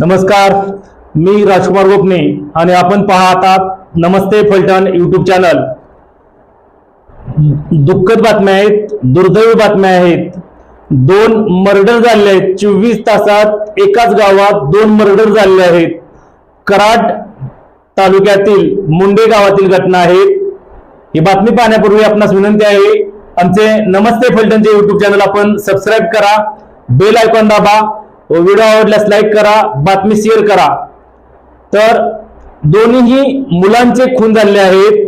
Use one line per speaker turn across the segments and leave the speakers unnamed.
नमस्कार मी राजकुमार गोपने आणि आपण पाहतात नमस्ते फलटण युट्यूब चॅनल दुःखद बातम्या आहेत दुर्दैवी बातम्या आहेत. दोन मर्डर झाले आहेत चोवीस तासात एकाच गावात दोन मर्डर झाले आहेत. कराड तालुक्यातील मुंडे गावातील घटना आहे. ही बातमी पाहण्यापूर्वी आपणास विनंती आहे आमचे नमस्ते फलटणचे युट्यूब चॅनल आपण सबस्क्राईब करा बेल आयकॉन दाबा हो, व्हिडिओ आवडल्यास लाईक करा बातमी शेअर करा. तर दोन्हीही मुलांचे खून झालेले आहेत.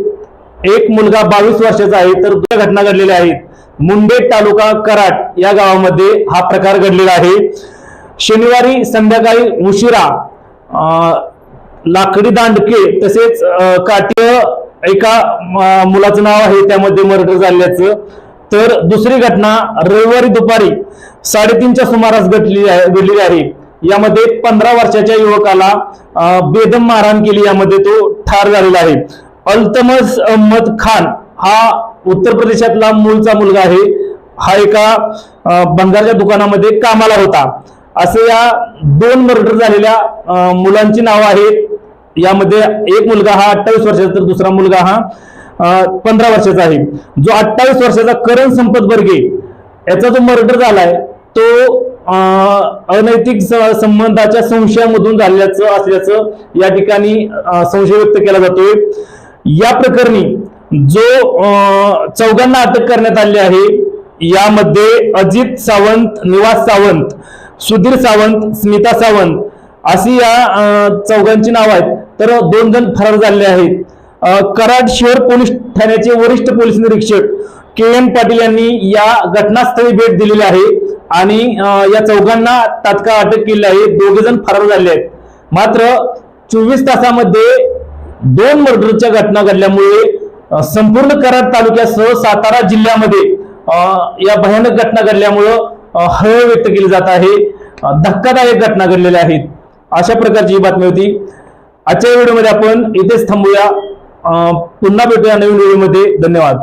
एक मुलगा बावीस वर्षाचा आहे तर दुसऱ्या घटना घडलेल्या आहेत. मुंडेड तालुका कराड या गावामध्ये हा प्रकार घडलेला आहे. शनिवारी संध्याकाळी उशिरा लाकडी दांडके तसेच काट्य एका मुलाचं नाव आहे त्यामध्ये मर्डर झाल्याचं. तर दुसरी घटना रविवारी दुपारी साडेतीनच्या सुमारास घडली आहे घडलेली आहे. यामध्ये पंधरा वर्षाच्या युवकाला बेदम मारहाण केली. यामध्ये तो ठार झालेला आहे. अल्तमज अहमद खान हा उत्तर प्रदेशातला मूळचा मुलगा आहे. हा एका बंगारच्या दुकानामध्ये कामाला होता. असे या दोन मर्डर झालेल्या मुलांची नावं आहेत यामध्ये एक मुलगा हा अठ्ठावीस वर्षाचा तर दुसरा मुलगा हा पंधरा वर्षाचा आहे. जो अठ्ठावीस वर्षाचा करण संपत बर्गे याचा जो मर्डर झालाय तो अनैतिक स- संबंधाच्या संशयामधून झाल्याचं असल्याचं या ठिकाणी संशय व्यक्त केला जातोय. या प्रकरणी जो चौघांना अटक करण्यात आली आहे यामध्ये अजित सावंत निवास सावंत सुधीर सावंत स्मिता सावंत अशी या चौघांची नाव आहेत. तर दोन जण फरार झालेले आहेत. कराड शहर पोलीस ठाण्याचे वरिष्ठ पोलीस निरीक्षक के एम पाटील यांनी या घटनास्थळी भेट दिलेली आहे आणि या चौघांना तात्काळ अटक केली आहे. दोघे जण फरार झाले आहेत. मात्र चोवीस तासामध्ये दोन मर्डरच्या घटना घडल्यामुळे संपूर्ण कराड तालुक्यासह सातारा जिल्ह्यामध्ये या भयानक घटना घडल्यामुळं हळहळ व्यक्त केली जात आहे. धक्कादायक घटना घडलेल्या आहेत. अशा प्रकारची ही बातमी होती. आजच्या व्हिडिओमध्ये आपण इथेच थांबूया. पुन्हा भेटूया नवीन व्हिडिओमध्ये धन्यवाद.